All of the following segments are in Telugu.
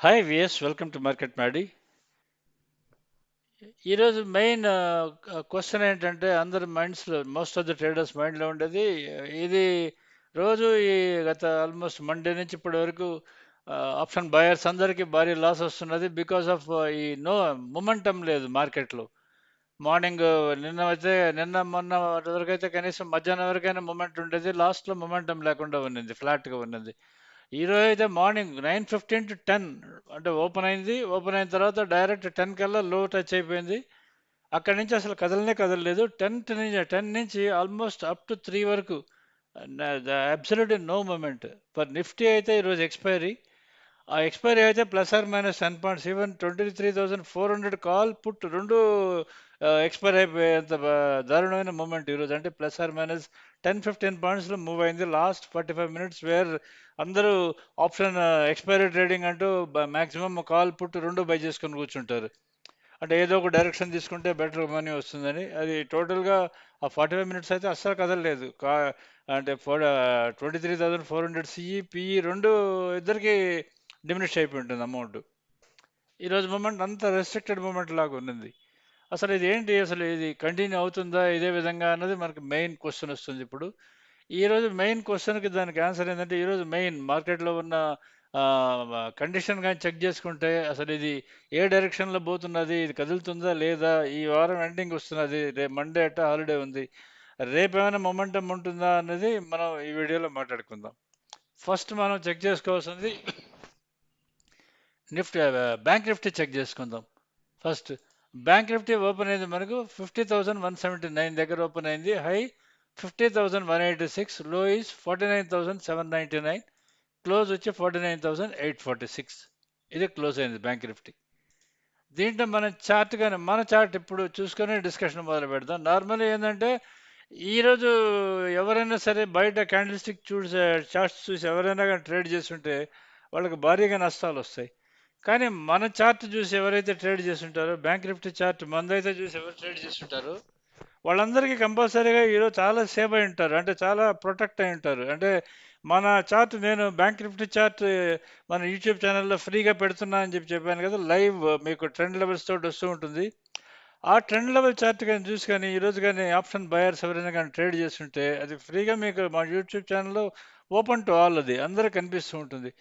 Hi VS welcome to Market Madi ఈరోజు మెయిన్ క్వశ్చన్ uh, uh, ఏంటంటే అందరి మైండ్స్లో మోస్ట్ ఆఫ్ ద ట్రేడర్స్ మైండ్లో ఉండేది uh, ఇది రోజు ఈ గత ఆల్మోస్ట్ మండే నుంచి ఇప్పటి వరకు ఆప్షన్ బయర్స్ అందరికీ భారీ లాస్ వస్తున్నది బికాస్ ఆఫ్ ఈ నో మొమెంటం లేదు మార్కెట్లో మార్నింగ్ నిన్న అయితే నిన్న మొన్న వరకు అయితే కనీసం మధ్యాహ్నం వరకైనా మూమెంట్ ఉండేది లాస్ట్లో మొమెంటం లేకుండా ఉన్నది ఫ్లాట్గా ఉన్నది. ఈరోజు అయితే morning nine fifteen to ten అంటే ఓపెన్ అయింది. ఓపెన్ అయిన తర్వాత డైరెక్ట్ టెన్ కల్లా లో టచ్ అయిపోయింది. అక్కడి నుంచి అసలు కదలనే కదలలేదు. టెన్త్ నుంచి టెన్ నుంచి ఆల్మోస్ట్ అప్ టు త్రీ వరకు absolute no moment. For Nifty అయితే ఈరోజు ఎక్స్పైరీ. ఆ ఎక్స్పైరీ అయితే plus or minus ten points even twenty three thousand four hundred call put రెండు ఎక్స్పైర్ అయిపోయేంత దారుణమైన మూమెంట్ ఈరోజు. అంటే plus or minus ten fifteen పాయింట్స్లో move అయింది. Last forty five minutes where అందరూ ఆప్షన్ ఎక్స్పైరీ ట్రేడింగ్ అంటూ మ్యాక్సిమం కాల్ పుట్టు రెండు బై చేసుకొని కూర్చుంటారు. అంటే ఏదో ఒక డైరెక్షన్ తీసుకుంటే బెటర్ మనీ వస్తుందని. అది టోటల్గా ఆ ఫార్టీ ఫైవ్ మినిట్స్ అయితే అస్సలు కదలలేదు. కా అంటే four twenty three thousand four hundred CE PE రెండు ఇద్దరికి డిమినిష్ అయిపోయి ఉంటుంది అమౌంట్. ఈరోజు మూమెంట్ అంత రెస్ట్రిక్టెడ్ మూమెంట్ లాగా ఉన్నది. అసలు ఇది ఏంటి అసలు ఇది కంటిన్యూ అవుతుందా? ఇదే విధంగా అన్నది మనకి మెయిన్ క్వశ్చన్ వస్తుంది ఇప్పుడు. ఈరోజు మెయిన్ క్వశ్చన్కి దానికి ఆన్సర్ ఏంటంటే ఈరోజు మెయిన్ మార్కెట్లో ఉన్న కండిషన్ కానీ చెక్ చేసుకుంటే అసలు ఇది ఏ డైరెక్షన్లో పోతున్నది? ఇది కదులుతుందా లేదా? ఈ వారం ఎండింగ్ వస్తున్నది. రేపు మండే అట్ట హాలిడే ఉంది. రేపు ఏమైనా మొమెంటం ఉంటుందా అన్నది మనం ఈ వీడియోలో మాట్లాడుకుందాం. ఫస్ట్ మనం చెక్ చేసుకోవాల్సింది నిఫ్టీ బ్యాంక్ నిఫ్టీ చెక్ చేసుకుందాం. ఫస్ట్ బ్యాంక్ నిఫ్టీ ఓపెన్ అయింది మనకు fifty thousand one seventy nine దగ్గర ఓపెన్ అయింది. High fifty thousand one eighty సిక్స్లో is forty nine thousand seven ninety nine close వచ్చి forty nine thousand eight forty six ఇది క్లోజ్ అయింది బ్యాంక్ నిఫ్టీ. దీంట్లో మనం చార్ట్ కానీ మన చార్ట్ ఇప్పుడు చూసుకొని డిస్కషన్ మొదలు పెడదాం. నార్మల్గా ఏంటంటే ఈరోజు ఎవరైనా సరే బయట క్యాండిల్ స్టిక్ చార్ట్స్ చూసి ఎవరైనా కానీ ట్రేడ్ చేస్తుంటే వాళ్ళకి భారీగా నష్టాలు వస్తాయి. కానీ మన చార్ట్ చూసి ఎవరైతే ట్రేడ్ చేస్తుంటారో బ్యాంక్ నిఫ్టీ చార్ట్ మందైతే చూసి ఎవరు ట్రేడ్ చేస్తుంటారో వాళ్ళందరికీ కంపల్సరీగా ఈరోజు చాలా సేవ్ అయి ఉంటారు. అంటే చాలా ప్రొటెక్ట్ అయి ఉంటారు. అంటే మన చార్ట్ నేను బ్యాంక్ నిఫ్టీ చార్ట్ మన యూట్యూబ్ ఛానల్లో ఫ్రీగా పెడుతున్నా అని చెప్పి చెప్పాను కదా లైవ్ మీకు ట్రెండ్ లెవెల్స్ తోటి వస్తూ ఉంటుంది. ఆ ట్రెండ్ లెవెల్ చార్ట్ కానీ చూసి కానీ ఈరోజు కానీ ఆప్షన్ బయర్స్ ఎవరైనా కానీ ట్రేడ్ చేస్తుంటే అది ఫ్రీగా మీకు మా యూట్యూబ్ ఛానల్లో ఓపెన్ టు ఆల్ అది అందరూ కనిపిస్తూ ఉంటుంది.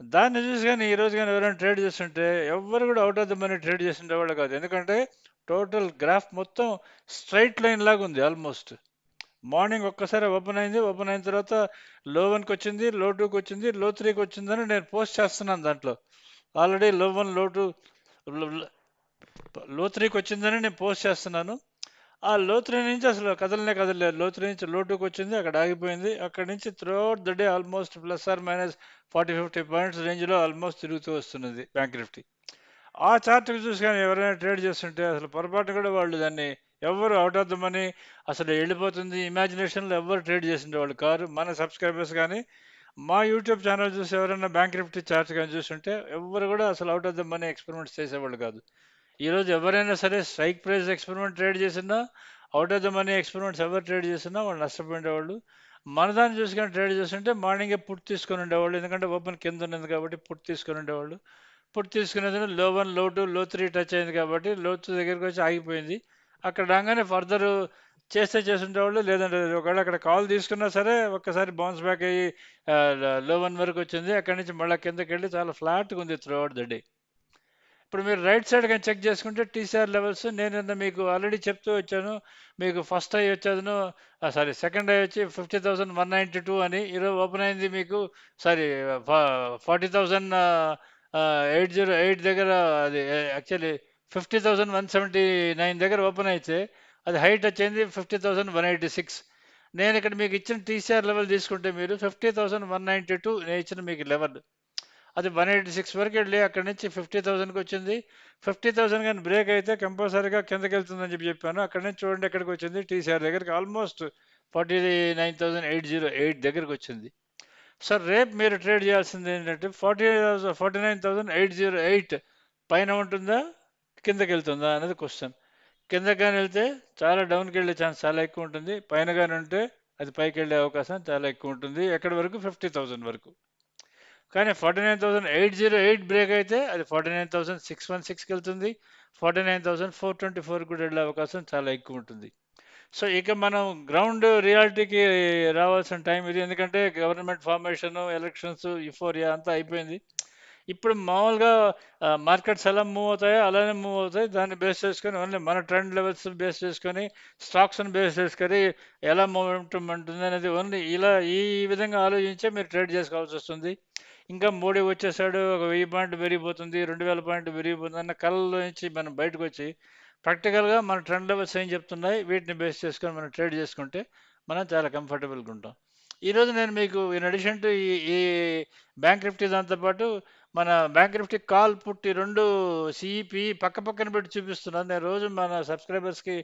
దాన్ని చూసి కానీ ఈరోజు కానీ ఎవరైనా ట్రేడ్ చేస్తుంటే ఎవరు కూడా out of the money trade చేస్తుంటే వాళ్ళు కాదు. ఎందుకంటే టోటల్ గ్రాఫ్ మొత్తం స్ట్రైట్ లైన్ లాగా ఉంది ఆల్మోస్ట్. మార్నింగ్ ఒక్కసారి ఓపెన్ అయింది. ఓపెన్ అయిన తర్వాత లో వన్కి వచ్చింది లో టూకి వచ్చింది లో త్రీకి వచ్చిందని నేను పోస్ట్ చేస్తున్నాను దాంట్లో. ఆల్రెడీ లో వన్లో టూ లో త్రీకి వచ్చిందని నేను పోస్ట్ చేస్తున్నాను. ఆ లో నుంచి అసలు కదలనే కదలలేదు. లో నుంచి లోటుకు వచ్చింది అక్కడ ఆగిపోయింది. అక్కడ నుంచి throughout the day almost plus or minus forty fifty points రేంజ్లో ఆల్మోస్ట్ తిరుగుతూ వస్తున్నది బ్యాంక్ నిఫ్టీ ఆ చార్ట్కి చూసి కానీ ఎవరైనా ట్రేడ్ చేస్తుంటే అసలు పొరపాటు కూడా వాళ్ళు దాన్ని ఎవరు అవుట్ ఆఫ్ ద మనీ అసలు వెళ్ళిపోతుంది. ఇమాజినేషన్లో ఎవరు ట్రేడ్ చేసిండే వాళ్ళు కారు. మన సబ్స్క్రైబర్స్ కానీ మా యూట్యూబ్ ఛానల్ చూసి ఎవరైనా బ్యాంక్ నిఫ్టీ చార్ట్ కానీ చూస్తుంటే ఎవరు కూడా అసలు out of the money experiments చేసేవాళ్ళు కాదు. ఈరోజు ఎవరైనా సరే స్ట్రైక్ ప్రైస్ ఎక్స్పెరిమెంట్ ట్రేడ్ చేసినా out of the money experiments ఎవరు ట్రేడ్ చేసినా వాళ్ళు నష్టపోయేవాళ్ళు మన దాన్ని చూసుకొని ట్రేడ్ చేస్తుంటే మార్నింగే పుట్ తీసుకొని ఉండేవాళ్ళు. ఎందుకంటే ఓపెన్ కింద ఉన్నది కాబట్టి పుట్ తీసుకొని ఉండేవాళ్ళు. పుట్ తీసుకునేది లో వన్లో టూ లో త్రీ టచ్ అయింది కాబట్టి లో టూ దగ్గరికి వచ్చి ఆగిపోయింది. అక్కడ రాగానే ఫర్దర్ చేస్తే చేస్తుండేవాళ్ళు. లేదంటే ఒకవేళ అక్కడ కాల్ తీసుకున్నా సరే ఒక్కసారి బౌన్స్ బ్యాక్ అయ్యి లో వన్ వరకు వచ్చింది. అక్కడి నుంచి మళ్ళీ కిందకి వెళ్ళి చాలా ఫ్లాట్గా ఉంది త్రూ అవుట్ ద డే. ఇప్పుడు మీరు రైట్ సైడ్ కానీ చెక్ చేసుకుంటే టీసీఆర్ లెవెల్స్ నేను మీకు ఆల్రెడీ చెప్తూ వచ్చాను. మీకు ఫస్ట్ అయ్యి వచ్చేదను సారీ సెకండ్ అయ్యి వచ్చి fifty thousand one ninety two అని ఈరోజు ఓపెన్ అయింది మీకు. Sorry forty thousand eight zero eight దగ్గర అది actually fifty thousand one seventy nine దగ్గర ఓపెన్ అయితే అది హైట్ వచ్చింది fifty thousand one eighty six నేను ఇక్కడ మీకు ఇచ్చిన టీసీఆర్ లెవెల్ తీసుకుంటే మీరు fifty thousand one ninety two నేను ఇచ్చిన మీకు లెవెల్ అది వన్ ఎయిటీ సిక్స్ వరకు వెళ్ళి అక్కడి నుంచి ఫిఫ్టీ థౌసండ్కి వచ్చింది. ఫిఫ్టీ థౌసండ్ కానీ బ్రేక్ అయితే కంపల్సరీగా కిందకి వెళ్తుందని చెప్పి చెప్పాను. అక్కడి నుంచి చూడండి ఎక్కడికి వచ్చింది. టీసీఆర్ దగ్గరికి almost forty nine thousand eight zero eight దగ్గరికి వచ్చింది. సార్ రేపు మీరు ట్రేడ్ చేయాల్సింది ఏంటంటే forty forty nine thousand eight zero eight పైన ఉంటుందా కిందకి వెళ్తుందా అనేది క్వశ్చన్. కింద కానీ వెళ్తే చాలా డౌన్కి వెళ్ళే ఛాన్స్ చాలా ఎక్కువ ఉంటుంది. పైన కానీ ఉంటే అది పైకి వెళ్ళే అవకాశం చాలా ఎక్కువ ఉంటుంది. ఎక్కడి వరకు? ఫిఫ్టీ థౌసండ్ వరకు. కానీ forty nine thousand eight zero eight break అయితే అది forty nine thousand six one సిక్స్కి వెళ్తుంది. Forty nine thousand four twenty four కూడా వెళ్ళే అవకాశం చాలా ఎక్కువ ఉంటుంది. సో ఇక మనం గ్రౌండ్ రియాలిటీకి రావాల్సిన టైం ఇది. ఎందుకంటే గవర్నమెంట్ ఫార్మేషన్ ఎలక్షన్స్ ఇఫోరియా అంతా అయిపోయింది. ఇప్పుడు మామూలుగా మార్కెట్స్ ఎలా మూవ్ అవుతాయో అలానే మూవ్ అవుతాయి. దాన్ని బేస్ చేసుకొని ఓన్లీ మన ట్రెండ్ లెవెల్స్ బేస్ చేసుకొని స్టాక్స్ని బేస్ చేసుకొని ఎలా మూవ్ ఉంటుంది అనేది ఓన్లీ ఇలా ఈ విధంగా ఆలోచించే మీరు ట్రేడ్ చేసుకోవాల్సి వస్తుంది. ఇంకా మోడీ వచ్చేసాడు ఒక వెయ్యి పాయింట్ పెరిగిపోతుంది రెండు వేల పాయింట్ పెరిగిపోతుంది అన్న కళ్ళలో నుంచి మనం బయటకు వచ్చి ప్రాక్టికల్గా మన ట్రెండ్ లెవెల్స్ ఏం చెప్తున్నాయి వీటిని బేస్ చేసుకొని మనం ట్రేడ్ చేసుకుంటే మనం చాలా కంఫర్టబుల్గా ఉంటాం. ఈరోజు నేను మీకు ఇన్ అడిషన్ టు ఈ ఈ బ్యాంక్ నిఫ్టీ దాంతోపాటు మన బ్యాంక్ నిఫ్టీ కాల్ పుట్టి రెండు సిఈపి పక్క పక్కన పెట్టి చూపిస్తున్నాను. నేను రోజు మన సబ్స్క్రైబర్స్కి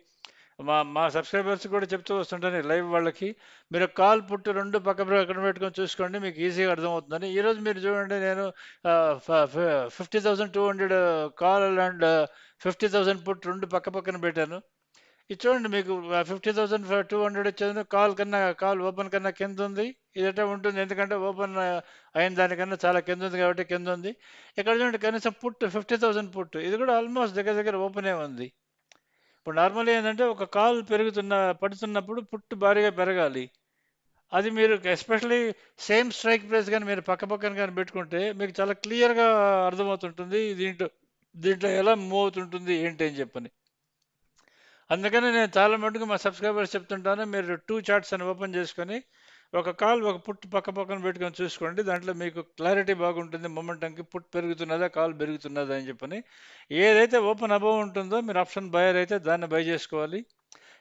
మా మా సబ్స్క్రైబర్స్ కూడా చెప్తూ వస్తుంటాను లైవ్ వాళ్ళకి. మీరు కాల్ పుట్టు రెండు పక్క పక్కన పెట్టుకొని చూసుకోండి మీకు ఈజీగా అర్థమవుతుందని. ఈరోజు మీరు చూడండి నేను fifty thousand two hundred call and fifty thousand put రెండు పక్క పక్కన పెట్టాను. ఇది చూడండి మీకు ఫిఫ్టీ థౌసండ్ టూ హండ్రెడ్ వచ్చేది కాల్ కన్నా కాల్ ఓపెన్ కన్నా కింద ఉంది. ఇదట ఉంటుంది? ఎందుకంటే ఓపెన్ అయిన దానికన్నా చాలా కింద ఉంది కాబట్టి కింద ఉంది. ఇక్కడ చూడండి కనీసం పుట్టు ఫిఫ్టీ థౌసండ్ పుట్టు ఇది కూడా ఆల్మోస్ట్ దగ్గర దగ్గర ఓపెనే ఉంది. ఇప్పుడు నార్మల్గా ఏంటంటే ఒక కాల్ పెరుగుతున్న పడుతున్నప్పుడు పుట్టు భారీగా పెరగాలి. అది మీరు ఎస్పెషలీ సేమ్ స్ట్రైక్ ప్రైస్ కానీ మీరు పక్క పక్కన కానీ పెట్టుకుంటే మీకు చాలా క్లియర్గా అర్థమవుతుంటుంది దీంట్లో దీంట్లో ఎలా మూవ్ అవుతుంటుంది ఏంటి అని చెప్పని. అందుకని నేను చాలా మటుకు మా సబ్స్క్రైబర్స్ చెప్తుంటాను మీరు టూ చార్ట్స్ అని ఓపెన్ చేసుకొని ఒక కాల్ ఒక పుట్టు పక్క పక్కన పెట్టుకొని చూసుకోండి దాంట్లో మీకు క్లారిటీ బాగుంటుంది మొమెంటంకి పుట్ పెరుగుతున్నదా కాల్ పెరుగుతున్నదా అని చెప్పని. ఏదైతే ఓపెన్ అబవ్ ఉంటుందో మీరు ఆప్షన్ బయర్ అయితే దాన్ని బై చేసుకోవాలి.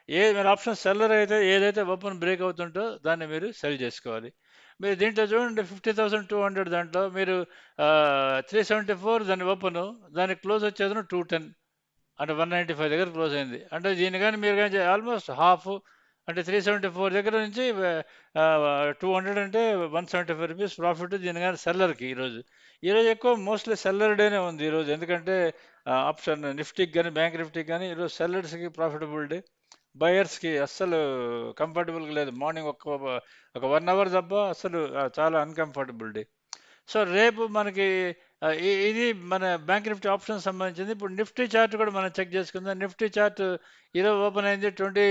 ఏ మీరు ఆప్షన్ సెల్లర్ అయితే ఏదైతే ఓపెన్ బ్రేక్ అవుతుంటో దాన్ని మీరు సెల్ చేసుకోవాలి. మీరు దీంట్లో చూడండి ఫిఫ్టీ థౌసండ్ టూ హండ్రెడ్ దాంట్లో మీరు త్రీ సెవెంటీ ఫోర్ దాని ఓపెన్ దాని క్లోజ్ వచ్చేది టూ టెన్ అంటే వన్ నైంటీ ఫైవ్ దగ్గర క్లోజ్ అయింది. అంటే దీని కానీ మీరు కానీ ఆల్మోస్ట్ హాఫ్ అంటే త్రీ సెవెంటీ ఫోర్ దగ్గర నుంచి టూ హండ్రెడ్ అంటే one seventy five rupees profit దీని కానీ సెల్లర్కి ఈరోజు. ఈరోజు ఎక్కువ మోస్ట్లీ సెల్లర్ డేనే ఉంది ఈరోజు. ఎందుకంటే ఆప్షన్ నిఫ్టీకి కానీ బ్యాంక్ నిఫ్టీకి కానీ ఈరోజు సెల్లర్స్కి ప్రాఫిటబుల్ డే బయర్స్కి అస్సలు కంఫర్టబుల్గా లేదు. మార్నింగ్ ఒక ఒక వన్ అవర్ తప్ప అస్సలు చాలా అన్కంఫర్టబుల్ డే సో రేపు మనకి ఇది మన బ్యాంక్ నిఫ్టీ ఆప్షన్ సంబంధించింది. ఇప్పుడు నిఫ్టీ చార్ట్ కూడా మనం చెక్ చేసుకుందాం. నిఫ్టీ చార్ట్ ఈరోజు ఓపెన్ అయింది twenty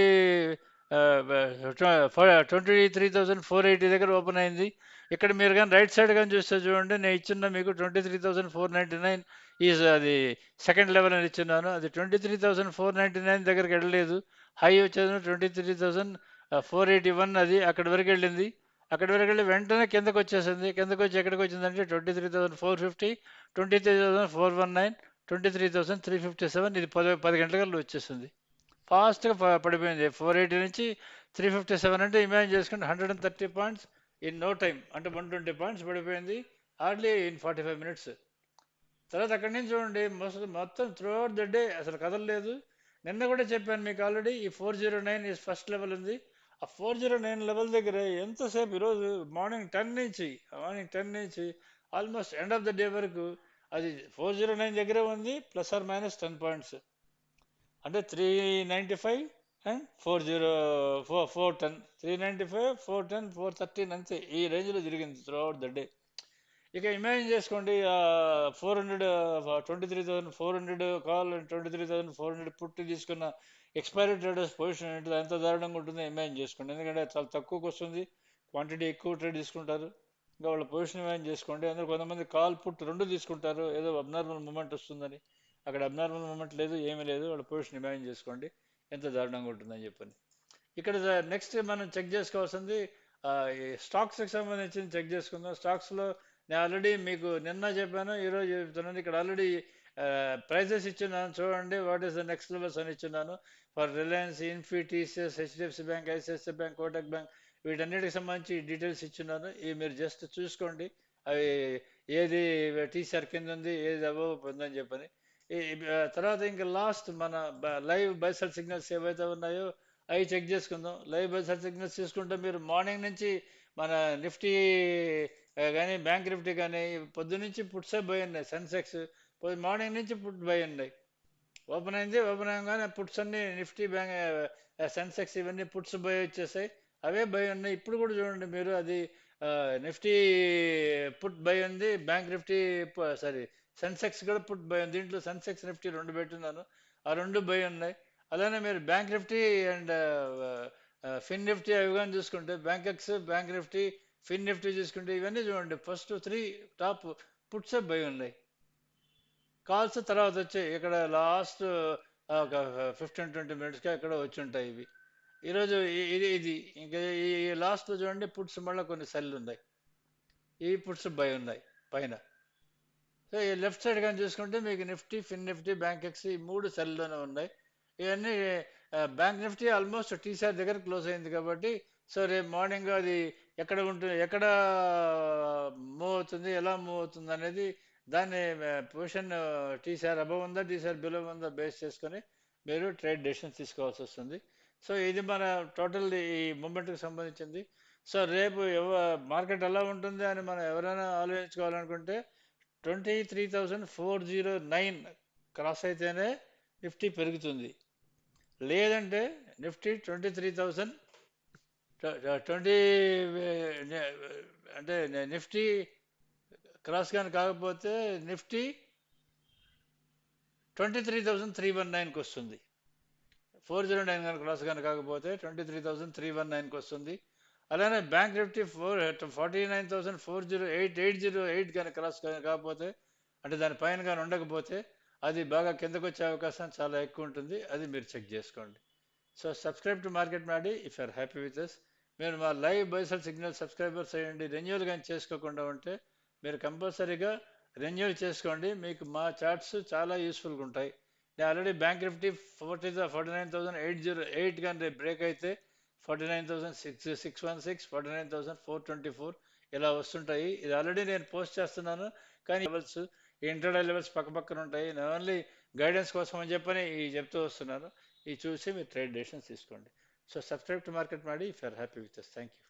twenty three thousand four eighty దగ్గర ఓపెన్ అయింది. ఇక్కడ మీరు కానీ రైట్ సైడ్ కానీ చూస్తే చూడండి నేను ఇచ్చిన మీకు twenty three thousand four ninety nine is అది సెకండ్ లెవెల్ అని ఇచ్చున్నాను. అది twenty three thousand four ninety nine దగ్గరికి వెళ్ళలేదు. హై వచ్చేది twenty three thousand four eighty one అది అక్కడి వరకు వెళ్ళింది. అక్కడి వరకు వెళ్ళి వెంటనే కిందకు వచ్చేసింది. కిందకు వచ్చి ఎక్కడికి వచ్చిందంటే twenty three thousand four fifty twenty three thousand four one nine twenty three thousand three fifty seven ఇది పది పది గంటల వచ్చేసింది. ఫాస్ట్గా పడిపోయింది. ఫోర్ ఎయిటీ నుంచి త్రీ ఫిఫ్టీ సెవెన్ అంటే ఇమాజిన్ చేసుకుంటే hundred and thirty points in no time అంటే వన్ ట్వంటీ పాయింట్స్ పడిపోయింది. Hardly in forty five minutes. తర్వాత అక్కడి నుంచి చూడండి మొత్తం మొత్తం త్రూ అవుట్ ద డే. అసలు కదలలేదు. నిన్న కూడా చెప్పాను మీకు ఆల్రెడీ ఈ ఫోర్ జీరో నైన్ ఈ ఫస్ట్ లెవెల్ ఉంది. ఆ ఫోర్ జీరో నైన్ లెవెల్ దగ్గర ఎంతసేపు ఈరోజు మార్నింగ్ టెన్ నుంచి మార్నింగ్ టెన్ నుంచి almost end of the day వరకు అది ఫోర్ జీరో నైన్ దగ్గరే ఉంది plus or minus ten points. అంటే three ninety five and four zero four four ten three ninety five four ten four thirteen అంతే. ఈ రేంజ్లో జరిగింది త్రూఅవుట్ ద డే ఇక ఇమాజిన్ చేసుకోండి four hundred twenty three thousand four hundred call twenty three thousand four hundred పుట్టి తీసుకున్న ఎక్స్పైరీ ట్రేడర్స్ పొజిషన్ ఏంటో ఎంత దారుణంగా ఉంటుందో ఇమాజిన్ చేసుకోండి. ఎందుకంటే చాలా తక్కువకి వస్తుంది. క్వాంటిటీ ఎక్కువ ట్రేడ్ తీసుకుంటారు. ఇంకా వాళ్ళ పొజిషన్ ఇమాజిన్ చేసుకోండి. అందరూ కొంతమంది కాల్ పుట్ రెండు తీసుకుంటారు. ఏదో అబ్నార్మల్ మూమెంట్ వస్తుందని. అక్కడ అబ్నార్మల్ మూమెంట్ లేదు ఏమీ లేదు. వాళ్ళ పొజిషన్ ఇమాజిన్ చేసుకోండి. ఎంత దారుణంగా ఉంటుందని చెప్పని ఇక్కడ నెక్స్ట్ మనం చెక్ చేసుకోవాల్సింది స్టాక్స్కి సంబంధించింది చెక్ చేసుకుందాం. స్టాక్స్లో నేను ఆల్రెడీ మీకు నిన్న చెప్పాను ఈరోజు చెప్తున్నాను. ఇక్కడ ఆల్రెడీ ప్రైజెస్ ఇచ్చున్నాను. చూడండి what is the next levels అని ఇచ్చున్నాను. For Reliance Infy TCS HDFC bank ICICI bank Kotak bank వీటన్నిటికి సంబంధించి డీటెయిల్స్ ఇచ్చున్నాను. ఇవి మీరు జస్ట్ చూసుకోండి. అవి ఏది టీసీఆర్ కింద ఉంది ఏది అబవ్ ఉందని చెప్పని. తర్వాత ఇంకా లాస్ట్ మన లైవ్ బైసల్ సిగ్నల్స్ ఏవైతే ఉన్నాయో అవి చెక్ చేసుకుందాం. లైవ్ బైసల్ సిగ్నల్స్ చూసుకుంటే మీరు మార్నింగ్ నుంచి మన నిఫ్టీ కానీ బ్యాంక్ నిఫ్టీ కానీ పొద్దునుంచి పుట్సే పోయి ఉన్నాయి సెన్సెక్స్ మార్నింగ్ నుంచి పుట్ పోయి ఉన్నాయి. ఓపెన్ అయింది ఓపెన్ అయ్యగానే పుట్స్ అన్ని నిఫ్టీ బ్యాంక్ సెన్సెక్స్ ఇవన్నీ పుట్స్ పోయి వచ్చేసాయి. అవే భయం ఉన్నాయి. ఇప్పుడు కూడా చూడండి మీరు అది నిఫ్టీ పుట్ బై ఉంది బ్యాంక్ నిఫ్టీ సారీ సెన్సెక్స్ కూడా పుట్ బై ఉంది దీంట్లో సెన్సెక్స్ నిఫ్టీ రెండు పెట్టున్నాను. ఆ రెండు బై ఉన్నాయి. అలానే మీరు bank Nifty and Fin Nifty అవి కానీ చూసుకుంటే Bankex bank Nifty Fin Nifty చూసుకుంటే ఇవన్నీ చూడండి. First three top puts buy ఉన్నాయి. కాల్స్ తర్వాత వచ్చాయి ఇక్కడ లాస్ట్ uh, ఒక ఫిఫ్టీన్ ట్వంటీ మినిట్స్గా ఇక్కడ వచ్చి ఉంటాయి ఇవి. ఈరోజు ఇది ఇది ఇంకా ఈ లాస్ట్లో చూడండి పుట్స్ మళ్ళీ కొన్ని సెల్లు ఉన్నాయి. ఈ పుట్స్ భయం ఉన్నాయి పైన. సో ఈ లెఫ్ట్ సైడ్ కానీ చూసుకుంటే మీకు నిఫ్టీ ఫిన్ నిఫ్టీ బ్యాంక్ ఎక్స్ ఈ మూడు సెల్లోనే ఉన్నాయి. ఇవన్నీ బ్యాంక్ నిఫ్టీ ఆల్మోస్ట్ టీసీఆర్ దగ్గర క్లోజ్ అయింది కాబట్టి సో రేపు మార్నింగ్ అది ఎక్కడ ఉంటుంది ఎక్కడ మూవ్ అవుతుంది ఎలా మూవ్ అవుతుంది అనేది దాన్ని పొజిషన్ టీసీఆర్ అబవ్ ఉందా టీసీఆర్ బిలో ఉందా బేస్ చేసుకొని మీరు ట్రేడ్ డెసిషన్స్ తీసుకోవాల్సి వస్తుంది. సో ఇది మన టోటల్ ఈ మూమెంట్కి సంబంధించింది. సో రేపు ఎవ మార్కెట్ ఎలా ఉంటుంది అని మనం ఎవరైనా ఆలోచించుకోవాలనుకుంటే twenty three thousand four zero nine cross అయితేనే నిఫ్టీ పెరుగుతుంది. లేదంటే Nifty twenty three thousand twenty అంటే నిఫ్టీ క్రాస్ కానీ కాకపోతే Nifty twenty three thousand three one నైన్కి వస్తుంది ఫోర్ జీరో నైన్ కానీ క్రాస్ కానీ కాకపోతే twenty three thousand three one నైన్కి వస్తుంది అలానే bank Nifty four forty nine thousand four zero eight eight zero eight కానీ క్రాస్ కానీ కాకపోతే అంటే దాని పైన కానీ ఉండకపోతే అది బాగా కిందకు వచ్చే అవకాశం చాలా ఎక్కువ ఉంటుంది. అది మీరు చెక్ చేసుకోండి. సో సబ్స్క్రైబ్ టు మార్కెట్ మాడి if are happy with us మీరు మా live buy sell signal subscribers అయ్యండి. రెన్యూల్ కానీ చేసుకోకుండా ఉంటే మీరు కంపల్సరీగా రెన్యూల్ చేసుకోండి. మీకు మా చార్ట్స్ చాలా యూస్ఫుల్గా ఉంటాయి. నేను already bank Nifty forty forty nine thousand eight zero eight కానీ రేపు బ్రేక్ అయితే forty nine thousand six six one six forty nine thousand four twenty four ఇలా వస్తుంటాయి. ఇది ఆల్రెడీ నేను పోస్ట్ చేస్తున్నాను. కానీ లెవెల్స్ ఇంటర్నల్ లెవెల్స్ పక్క పక్కన ఉంటాయి. నేను ఓన్లీ గైడెన్స్ కోసం అని చెప్పని ఈ చెప్తూ వస్తున్నాను. ఇవి చూసి మీరు ట్రేడ్ డెసిషన్స్ తీసుకోండి. So subscribe to Market Madi if are happy with thank you